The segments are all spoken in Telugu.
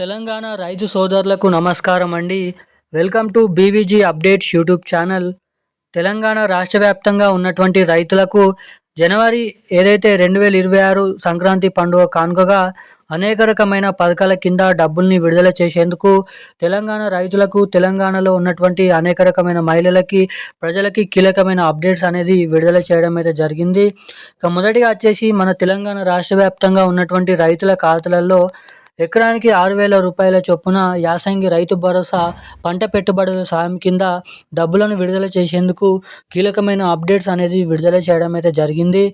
తెలంగాణ రైతు సోదరులకు నమస్కారం అండి welcome to BVG updates YouTube channel. Telangana రాష్ట్ర వ్యాప్తంగా ఉన్నటువంటి రైతులకు జనవరి ఏదైతే రెండు వేల ఇరవై ఆరు సంక్రాంతి పండుగ కానుకగా అనేక రకమైన పథకాల కింద డబ్బుల్ని విడుదల చేసేందుకు తెలంగాణ రైతులకు తెలంగాణలో ఉన్నటువంటి అనేక రకమైన మహిళలకి ప్రజలకి కీలకమైన అప్డేట్స్ అనేది విడుదల చేయడం అయితే జరిగింది. ఇక మొదటిగా వచ్చేసి మన తెలంగాణ రాష్ట్ర వ్యాప్తంగా ఉన్నటువంటి రైతుల ఖాతాలలో ఎకరానికి ఆరు వేల రూపాయల చొప్పున యాసంగి రైతు భరోసా పంట పెట్టుబడుల సాయం కింద డబ్బులను విడుదల చేసేందుకు కీలకమైన అప్డేట్స్ అనేది విడుదల చేయడం అయితే జరిగింది.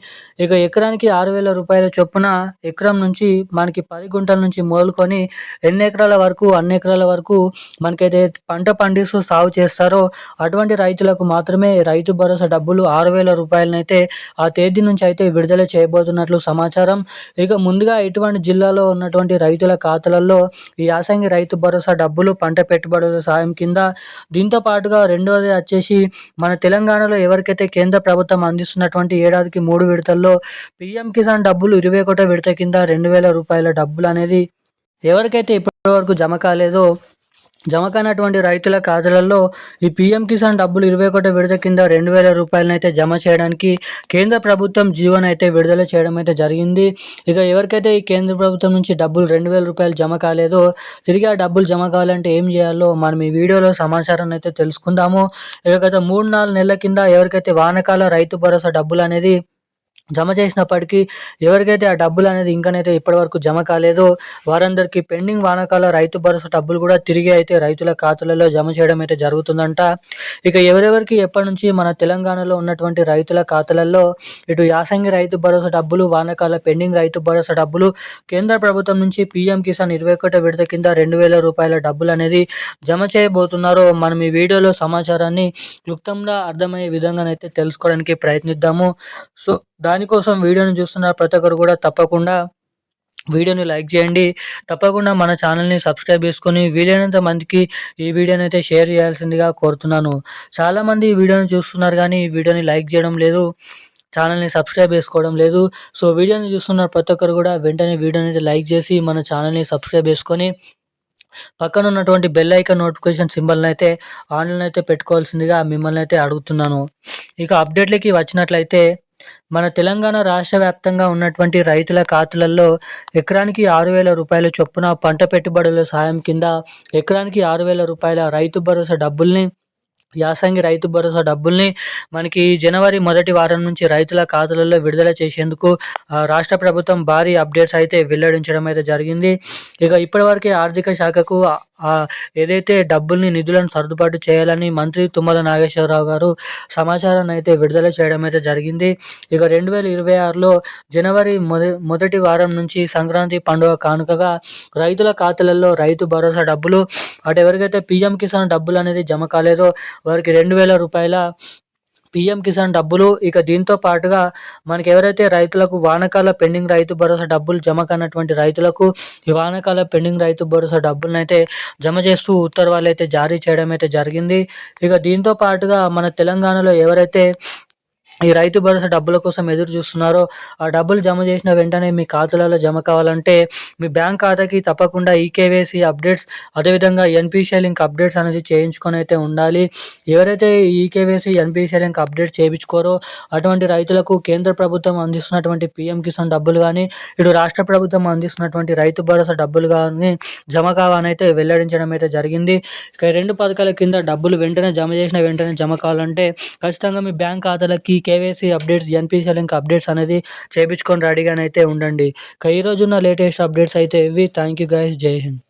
ఇక ఎకరానికి ఆరు వేల రూపాయల చొప్పున ఎకరం నుంచి మనకి పది గుంటల నుంచి మొదలుకొని ఎన్ని ఎకరాల వరకు అన్ని ఎకరాల వరకు మనకైతే పంట పండిస్తూ సాగు చేస్తారో అటువంటి రైతులకు మాత్రమే రైతు భరోసా డబ్బులు ఆరు వేల రూపాయలనైతే ఆ తేదీ నుంచి అయితే విడుదల చేయబోతున్నట్లు సమాచారం. ఇక ముందుగా ఇటువంటి జిల్లాలో ఉన్నటువంటి రైతుల ఖాతాలలో ఈ యాసంగి రైతు భరోసా డబ్బులు పంట పెట్టుబడుల సాయం కింద దీంతో పాటుగా రెండోది వచ్చేసి మన తెలంగాణలో ఎవరికైతే కేంద్ర ప్రభుత్వం అందిస్తున్నటువంటి ఏడాదికి మూడు విడతల్లో పిఎం కిసాన్ డబ్బులు ఇరవై ఒకటో విడత కింద రెండు వేల రూపాయల డబ్బులు అనేది ఎవరికైతే ఇప్పటివరకు జమ కాలేదో జమ కానటువంటి రైతుల ఖాతాలలో ఈ పీఎం కిసాన్ డబ్బులు ఇరవై ఒకటి విడత కింద రెండు వేల రూపాయలనైతే జమ చేయడానికి కేంద్ర ప్రభుత్వం జీవోని అయితే విడుదల చేయడం అయితే జరిగింది. ఇక ఎవరికైతే ఈ కేంద్ర ప్రభుత్వం నుంచి డబ్బులు రెండు వేల రూపాయలు జమ కాలేదో తిరిగి ఆ డబ్బులు జమ కావాలంటే ఏం చేయాలో మనం ఈ వీడియోలో సమాచారాన్ని అయితే తెలుసుకుందాము. ఇక గత మూడు నాలుగు నెలల కింద ఎవరికైతే వానకాల రైతు భరోసా డబ్బులు అనేది జమ చేసినప్పటికీ ఎవరికైతే ఆ డబ్బులు అనేది ఇంకనైతే ఇప్పటివరకు జమ కాలేదో వారందరికీ పెండింగ్ వానకాల రైతు భరోసా డబ్బులు కూడా తిరిగి అయితే రైతుల ఖాతాలలో జమ చేయడం అయితే జరుగుతుందంట. ఇక ఎవరెవరికి ఎప్పటి నుంచి మన తెలంగాణలో ఉన్నటువంటి రైతుల ఖాతాలలో ఇటు యాసంగి రైతు భరోసా డబ్బులు వానకాల పెండింగ్ రైతు భరోసా డబ్బులు కేంద్ర ప్రభుత్వం నుంచి పీఎం కిసాన్ ఇరవై ఒకటో విడత కింద రెండు వేల రూపాయల డబ్బులు అనేది జమ చేయబోతున్నారో మనం ఈ వీడియోలో సమాచారాన్ని క్లుప్తంగా అర్థమయ్యే విధంగానైతే తెలుసుకోవడానికి ప్రయత్నిద్దాము. సో దానికోసం వీడియోని చూస్తున్న ప్రతి ఒక్కరు కూడా తప్పకుండా వీడియోని లైక్ చేయండి. తప్పకుండా మన ఛానల్ని సబ్స్క్రైబ్ చేసుకొని వీలైనంత మందికి ఈ వీడియోని అయితే షేర్ చేయాల్సిందిగా కోరుతున్నాను. చాలామంది ఈ వీడియోని చూస్తున్నారు కానీ ఈ వీడియోని లైక్ చేయడం లేదు ఛానల్ని సబ్స్క్రైబ్ చేసుకోవడం లేదు. సో వీడియోని చూస్తున్న ప్రతి ఒక్కరు కూడా వెంటనే వీడియోని అయితే లైక్ చేసి మన ఛానల్ని సబ్స్క్రైబ్ చేసుకొని పక్కన ఉన్నటువంటి బెల్ ఐకాన్ నోటిఫికేషన్ సింబల్ని అయితే ఆన్లైన్ అయితే పెట్టుకోవాల్సిందిగా మిమ్మల్ని అయితే అడుగుతున్నాను. ఇక అప్డేట్లకి వచ్చినట్లయితే మన తెలంగాణ రాష్ట్ర వ్యాప్తంగా ఉన్నటువంటి రైతుల ఖాతాలలో ఎకరానికి ఆరు వేల రూపాయల చొప్పున పంట పెట్టుబడుల సాయం కింద ఎకరానికి ఆరు వేల రూపాయల రైతు భరోసా డబ్బుల్ని యాసంగి రైతు భరోసా డబ్బుల్ని మనకి జనవరి మొదటి వారం నుంచి రైతుల ఖాతాలలో విడుదల చేసేందుకు రాష్ట్ర ప్రభుత్వం భారీ అప్డేట్స్ అయితే వెల్లడించడం అయితే జరిగింది. ఇక ఇప్పటివరకు ఆర్థిక శాఖకు ఏదైతే డబ్బుల్ని నిధులను సర్దుబాటు చేయాలని మంత్రి తుమ్మల నాగేశ్వరరావు గారు సమాచారాన్ని అయితే విడుదల చేయడం అయితే జరిగింది. ఇక రెండు వేల ఇరవై ఆరులో జనవరి మొద మొదటి వారం నుంచి సంక్రాంతి పండుగ కానుకగా రైతుల ఖాతాలలో రైతు భరోసా డబ్బులు అటు ఎవరికైతే పిఎం కిసాన్ డబ్బులు అనేది జమ కాలేదో వారికి రెండు వేల రూపాయల పిఎం కిసాన్ డబ్బులు ఇక దీంతో పాటుగా మనకి ఎవరైతే రైతులకు వానకాల పెండింగ్ రైతు భరోసా డబ్బులు జమ కానటువంటి రైతులకు ఈ వానకాల పెండింగ్ రైతు భరోసా డబ్బులను అయితే జమ చేస్తూ ఉత్తర్వులు అయితే జారీ చేయడం అయితే జరిగింది. ఇక దీంతో పాటుగా మన తెలంగాణలో ఎవరైతే ఈ రైతు భరోసా డబ్బుల కోసం ఎదురు చూస్తున్నారో ఆ డబ్బులు జమ చేసిన వెంటనే మీ ఖాతాలలో జమ కావాలంటే మీ బ్యాంక్ ఖాతాకి తప్పకుండా ఈకేవైసీ అప్డేట్స్ అదేవిధంగా ఎన్పిసిఐ లింక్ అప్డేట్స్ అనేది చేయించుకొని అయితే ఉండాలి. ఎవరైతే ఈకేవైసీ ఎన్పిసిఐ లింక్ అప్డేట్ చేయించుకోరో అటువంటి రైతులకు కేంద్ర ప్రభుత్వం అందిస్తున్నటువంటి పిఎం కిసాన్ డబ్బులు కానీ ఇటు రాష్ట్ర ప్రభుత్వం అందిస్తున్నటువంటి రైతు భరోసా డబ్బులు కానీ జమ కావాలని అయితే వెల్లడించడం అయితే జరిగింది. ఇక రెండు పథకాల కింద డబ్బులు వెంటనే జమ చేసిన వెంటనే జమ కావాలంటే ఖచ్చితంగా మీ bank ఖాతాలకి KYC updates NPC link updates అనేది చేయించుకొని రెడీగానైతే ఉండండి. ఇక ఈరోజున్న లేటెస్ట్ అప్డేట్స్ అయితే ఇవి. థ్యాంక్ యూ గైస్ జై హింద్.